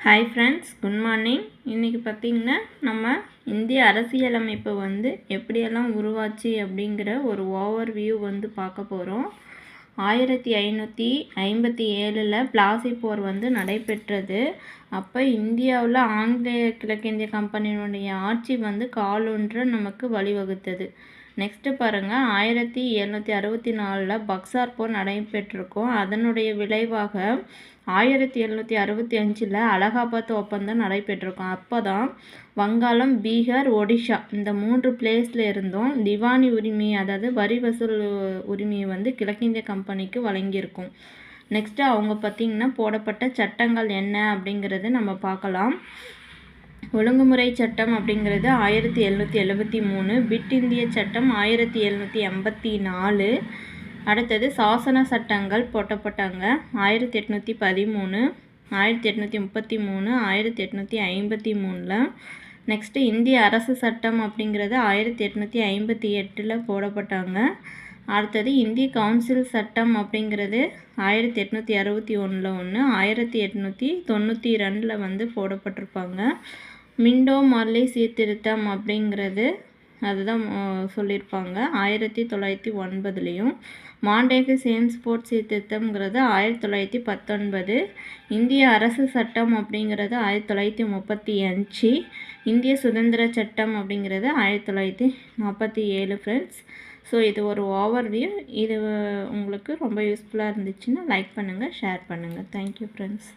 Hi friends good morning இன்றைக்கி பார்த்திங்கன்னா நம்ம இந்திய அரசியலமைப்பு வந்து எப்படியெல்லாம் உருவாச்சு அப்படிங்கிற ஒரு ஓவர் வியூ வந்து பார்க்க போகிறோம் ஆயிரத்தி ஐநூற்றி ஐம்பத்தி ஏழில் பிளாசி போர் வந்து நடைபெற்றது. அப்போ இந்தியாவில் ஆங்கிலேய கிழக்கிந்திய கம்பெனியினுடைய ஆட்சி வந்து காலொன்று நமக்கு வழிவகுத்தது. நெக்ஸ்ட்டு பாருங்கள் ஆயிரத்தி எழுநூற்றி அறுபத்தி நாலில் பக்சார் போர் நடைபெற்றிருக்கும். அதனுடைய விளைவாக ஆயிரத்தி எழுநூற்றி அறுபத்தி அஞ்சில் அலகாபாத் ஒப்பந்தம் நடைபெற்றிருக்கும். அப்போ தான் வங்காளம் பீகார் ஒடிஷா இந்த மூன்று பிளேஸில் இருந்தும் திவானி உரிமை அதாவது வரி வசூல் உரிமையை வந்து கிழக்கிந்திய கம்பெனிக்கு வழங்கியிருக்கும். நெக்ஸ்ட்டு அவங்க பார்த்திங்கன்னா போடப்பட்ட சட்டங்கள் என்ன அப்படிங்கிறது நம்ம பார்க்கலாம். ஒழுங்குமுறை சட்டம் அப்படிங்கிறது ஆயிரத்தி எழுநூற்றி எழுபத்தி மூணு பிட் இந்திய சட்டம் ஆயிரத்தி எழுநூற்றி எண்பத்தி நாலு. அடுத்தது சாசன சட்டங்கள் போட்டப்பட்டாங்க. ஆயிரத்தி எட்நூற்றி பதிமூணு ஆயிரத்தி எட்நூற்றி முப்பத்தி மூணு ஆயிரத்தி எட்நூற்றி ஐம்பத்தி மூணில். நெக்ஸ்ட்டு இந்திய அரசு சட்டம் அப்படிங்கிறது ஆயிரத்தி எட்நூற்றி ஐம்பத்தி எட்டில் போடப்பட்டாங்க. அடுத்தது இந்திய கவுன்சில் சட்டம் அப்படிங்கிறது ஆயிரத்தி எட்நூற்றி அறுபத்தி ஒன்றில் ஒன்று ஆயிரத்தி எட்நூற்றி தொண்ணூற்றி ரெண்டில் வந்து போடப்பட்டிருப்பாங்க. மிண்டோ மார்லி சீர்திருத்தம் அப்படிங்கிறது அதுதான் சொல்லியிருப்பாங்க. ஆயிரத்தி தொள்ளாயிரத்தி ஒன்பதுலேயும் மாண்டேக்கு சேம் ஸ்போர்ட்ஸ் சீர்திருத்தம்ங்கிறது ஆயிரத்தி தொள்ளாயிரத்தி பத்தொன்பது. இந்திய அரசு சட்டம் அப்படிங்கிறது ஆயிரத்தி தொள்ளாயிரத்தி முப்பத்தி அஞ்சு. இந்திய சுதந்திர சட்டம் அப்படிங்கிறது ஆயிரத்தி தொள்ளாயிரத்தி நாற்பத்தி ஏழு ஃப்ரெண்ட்ஸ் ஸோ இது ஒரு ஓவர்வியூ இது உங்களுக்கு ரொம்ப யூஸ்ஃபுல்லாக இருந்துச்சுன்னா லைக் பண்ணுங்கள் ஷேர் பண்ணுங்கள் தேங்க்யூ ஃப்ரெண்ட்ஸ்